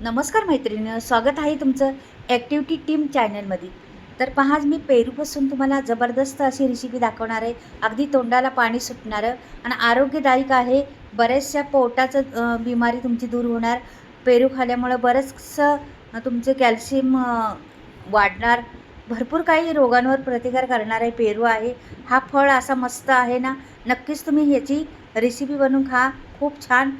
नमस्कार मैत्रिणी स्वागत आहे तुमचं ॲक्टिव्हिटी टीम चॅनलमध्ये तर पहा मी पेरूपासून तुम्हाला जबरदस्त अशी रेसिपी दाखवणार आहे. अगदी तोंडाला पाणी सुटणारं आणि आरोग्यदायक आहे. बऱ्याचशा पोटाचं बिमारी तुमची दूर होणार. पेरू खाल्यामुळं बरंचसं तुमचं तुमचे कॅल्शियम वाढणार. भरपूर काही रोगांवर प्रतिकार करणार आहे पेरू आहे. हा फळ असा मस्त आहे ना. नक्कीच तुम्ही ह्याची रेसिपी बनवून खा. खूप छान.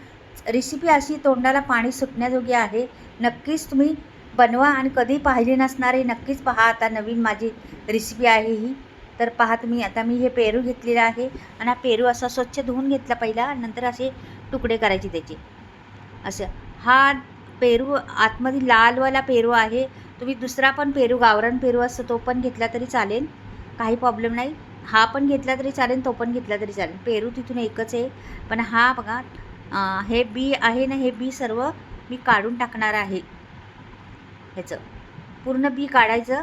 रेसिपी अशी तोंडाला पाणी सुटण्याजोगी आहे. नक्कीच तुम्ही बनवा आणि कधी पाहिली नसणारे नक्कीच पहा. आता नवीन माझी रेसिपी आहे ही. तर पहा तुम्ही आता मी हे पेरू घेतलेला आहे आणि हा पेरू असा स्वच्छ धुवून घेतला पहिला नंतर असे तुकडे करायचे त्याचे. असं. हा पेरू आतमध्ये लालवाला पेरू आहे. तुम्ही दुसरा पण पेरू गावरान पेरू असतो तो पण घेतला तरी चालेल. काही प्रॉब्लेम नाही. हा पण घेतला तरी चालेल तो पण घेतला तरी चालेल. पेरू तिथून एकच आहे. पण हा बघा हे बी आहे ना हे बी सर्व मी काढून टाकणार आहे. ह्याचं. पूर्ण बी काढायचं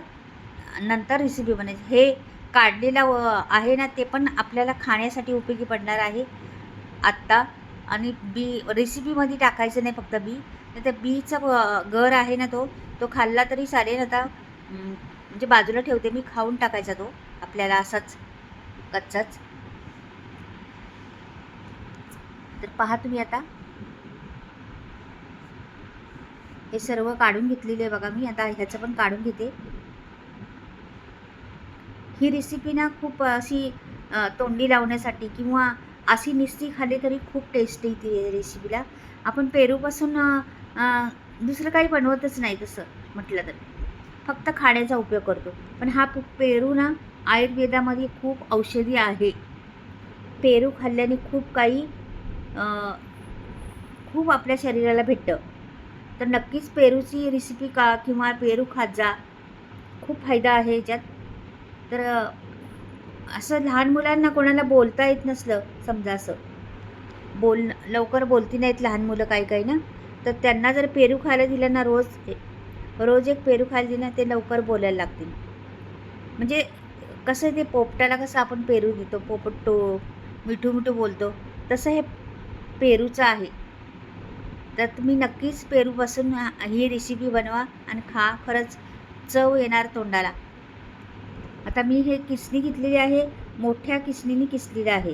नंतर रेसिपी बनायची. हे काढलेलं व- आहे ना ते पण आपल्याला खाण्यासाठी उपयोगी पडणार आहे. आत्ता आणि बी रेसिपीमध्ये टाकायचं नाही फक्त बी. तर त्या बीचा घर गर आहे ना तो तो खाल्ला तरी चालेल आता. म्हणजे बाजूला ठेवते मी खाऊन टाकायचा तो. आपल्याला असाच कच्चाच. तर पहा तुम्ही आता. हे सर्व काढून घेतलेले बघा मी आता ह्याचं पण काढून घेते. ही रेसिपी ना खूप अशी तोंडी लावण्यासाठी किंवा अशी निस्ती खाल्ली तरी खूप टेस्ट येते रेसिपीला आपण पेरूपासून दुसरं काही बनवतच नाही तसं म्हटलं तर. फक्त खाण्याचा उपयोग करतो. पण हा पेरू ना आयुर्वेदामध्ये खूप औषधी आहे. पेरू खाल्ल्याने खूप काही खूप आपल्या शरीराला भेटतं. तर नक्कीच पेरूची रेसिपी का किंवा पेरू खात जा खूप फायदा आहे याच्यात. तर असं लहान मुलांना कोणाला बोलता येत नसलं समजा असं. बोल लवकर बोलती नाहीत लहान मुलं काही काही ना. तर त्यांना जर पेरू खायला दिलं ना रोज रोज एक पेरू खायला दिलं ना ते लवकर बोलायला लागतील. म्हणजे कसं ते पोपटाला कसं आपण पेरू देतो पोपटतो मिठू मिठू बोलतो तसं हे पेरूचं आहे. तर तुम्ही नक्कीच पेरूपासून ही रेसिपी बनवा आणि खा खरंच चव येणार तोंडाला. आता मी हे किसणी घेतलेली आहे मोठ्या किसणीने किसलेलं आहे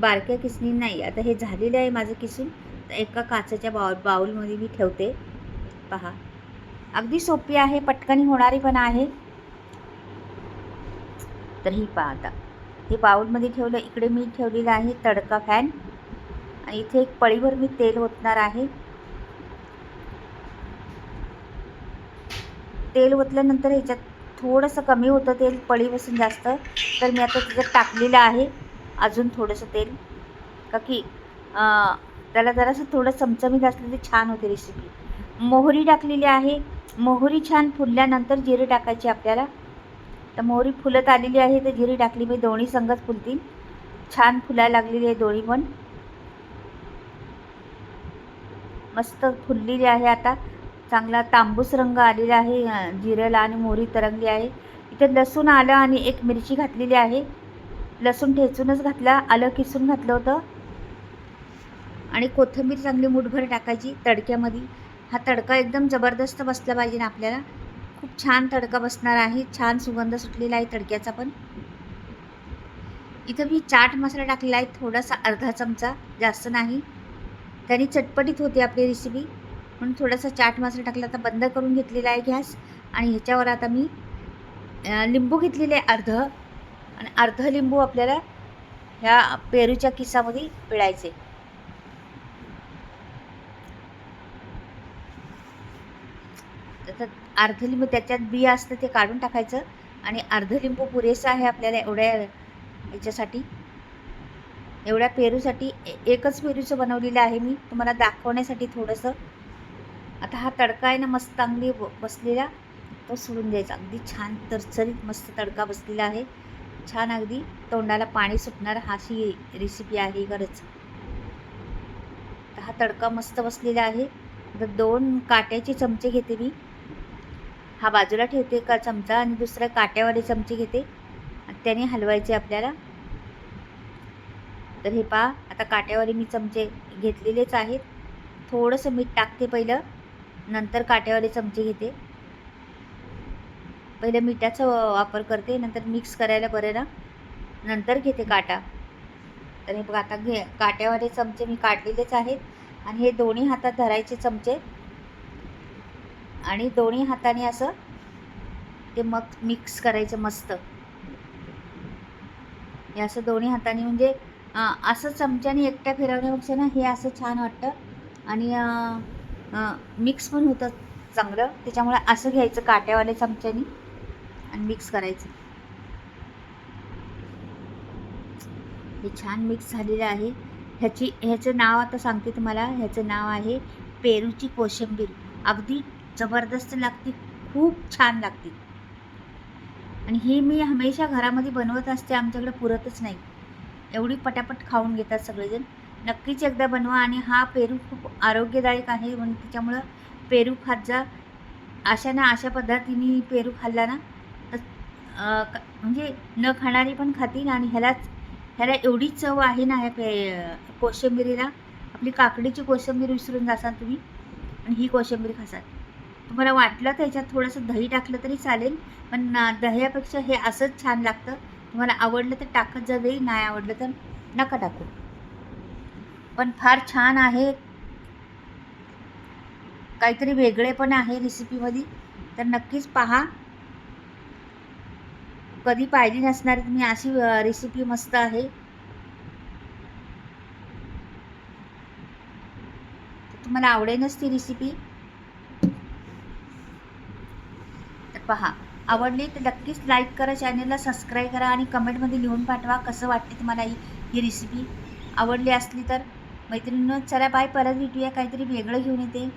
बारक्या किसणी नाही. आता हे झालेलं आहे माझं किसून. तर एका काचेच्या बाउल बाऊलमध्ये मी ठेवते. पहा. अगदी सोपी आहे पटकन होणारी पण आहे. तर ही पहा आता. हे बाऊलमध्ये ठेवलं इकडे मी ठेवलेलं आहे तडका फॅन आणि इथे एक पळीभर मी तेल ओतणार आहे. तेल ओतल्यानंतर ह्याच्यात थोडंसं कमी होतं तेल पळीपासून जास्त. तर मी आता त्याच्यात टाकलेलं आहे अजून थोडंसं तेल. का की त्याला जरासं थोडं चमचमीत असलं तर छान होते रेसिपी मोहरी टाकलेली आहे. मोहरी छान फुलल्यानंतर जिरे टाकायची आपल्याला. तर मोहरी फुलत आलेली आहे. तर जिरे टाकली मी दोन्ही संगच फुलतील. छान फुलायला लागलेली आहे दोन्ही पण. मस्त फुललेली आहे आता. चांगला तांबूस रंग आलेला आहे अं, जिऱ्याला आणि मोहरी तरंगली आहे. इथे लसूण आलं आणि एक मिरची घातलेली आहे. लसूण ठेचूनच घातला आलं किसून घातलं होतं. आणि कोथिंबीर चांगली मुठभर टाकायची तडक्यामध्ये. हा तडका एकदम जबरदस्त बसला पाहिजे ना आपल्याला. खूप छान तडका बसणार आहे छान सुगंध सुटलेला आहे तडक्याचा पण. इथं मी चाट मसाला टाकलेला आहे थोडासा अर्धा चमचा जास्त नाही. त्याने चटपटीत होती आपली रेसिपी म्हणून थोडासा चाट मसाला टाकला आता बंद करून घेतलेला आहे गॅस. आणि ह्याच्यावर आता मी लिंबू घेतलेले आहे अर्ध. आणि अर्ध लिंबू आपल्याला ह्या पेरूच्या किसामध्ये पिळायचे. तर अर्ध लिंबू त्याच्यात बिया असतं ते काढून टाकायचं. आणि अर्ध लिंबू पुरेसा आहे आपल्याला एवढ्या याच्यासाठी. एवढ्या पेरूसाठी एकच पेरूचं बनवलेलं आहे मी. तुम्हाला दाखवण्यासाठी थोडंसं. आता हा तडका आहे ना मस्त चांगली बसलेला. तो सोडून द्यायचा. अगदी छान तरचरीत मस्त तडका बसलेला आहे. छान अगदी तोंडाला पाणी सुटणार हा अशी रेसिपी आहे खरंच हा तडका मस्त बसलेला आहे. आता दोन काट्याचे चमचे घेते मी. हा बाजूला ठेवते का चमचा आणि दुसरा काट्यावाले चमचे घेते. त्याने हलवायचे आपल्याला. तर हे पहा आता काट्यावारी मी चमचे घेतलेलेच आहेत. थोडंसं मीठ टाकते पहिलं नंतर काट्यावाले चमचे घेते. पहिले मिठाचा वापर करते नंतर मिक्स करायला बरं ना. नंतर घेते काटा. तर हे बघा आता घे काट्यावाले चमचे मी काढलेलेच आहेत. आणि हे दोन्ही हातात धरायचे चमचे. आणि दोन्ही हाताने असं ते मग मिक्स करायचं मस्त. हे असं दोन्ही हाताने म्हणजे असं चमच्याने एकट्या फिरवण्यापेक्षा ना हे असं छान वाटतं. आणि मिक्स पण होतं चांगलं. त्याच्यामुळे असं घ्यायचं काट्यावाल्या चमच्याने आणि मिक्स करायचं. हे छान मिक्स झालेलं आहे. ह्याची ह्याचं नाव आता सांगते तुम्हाला. ह्याचं नाव आहे पेरूची कोशिंबीर. अगदी जबरदस्त लागते. खूप छान लागते. आणि हे मी हमेशा घरामध्ये बनवत असते. आमच्याकडे पुरतच नाही. एवढी पटापट खाऊन घेतात सगळेजण. नक्कीच एकदा बनवा आणि हा पेरू खूप आरोग्यदायक आहे. म्हणून त्याच्यामुळं पेरू खात जा. अशा ना अशा पद्धतीने पेरू खाल्ला ना तर म्हणजे न खाणारी पण खातील आणि ह्यालाच ह्याला एवढी चव आहे ना ह्या पे कोशिंबिरीला. आपली काकडीची कोशिंबीर विसरून जासाल तुम्ही आणि ही कोशिंबीर खासाल तुम्हाला वाटलं तर ह्याच्यात थोडंसं दही टाकलं तरी चालेल पण दह्यापेक्षा हे असंच छान लागतं. तुम्हाला आवडलं तर टाकत जावे नाही आवडलं तर नका टाकू. पण फार छान आहे. काहीतरी वेगळे पण आहे रेसिपीमध्ये तर नक्कीच पहा. कधी पाहिली नसणारी तुम्ही अशी रेसिपी मस्त आहे. तर तुम्हाला आवडेलच ती रेसिपी तर पहा. आवडली तर नक्कीच लाईक करा चॅनलला सबस्क्राईब करा आणि कमेंटमध्ये लिहून पाठवा कसं वाटते तुम्हाला ही ही रेसिपी आवडली असली तर मैत्रिणीनं चला बाय परत भेटूया. काहीतरी वेगळं घेऊन येते.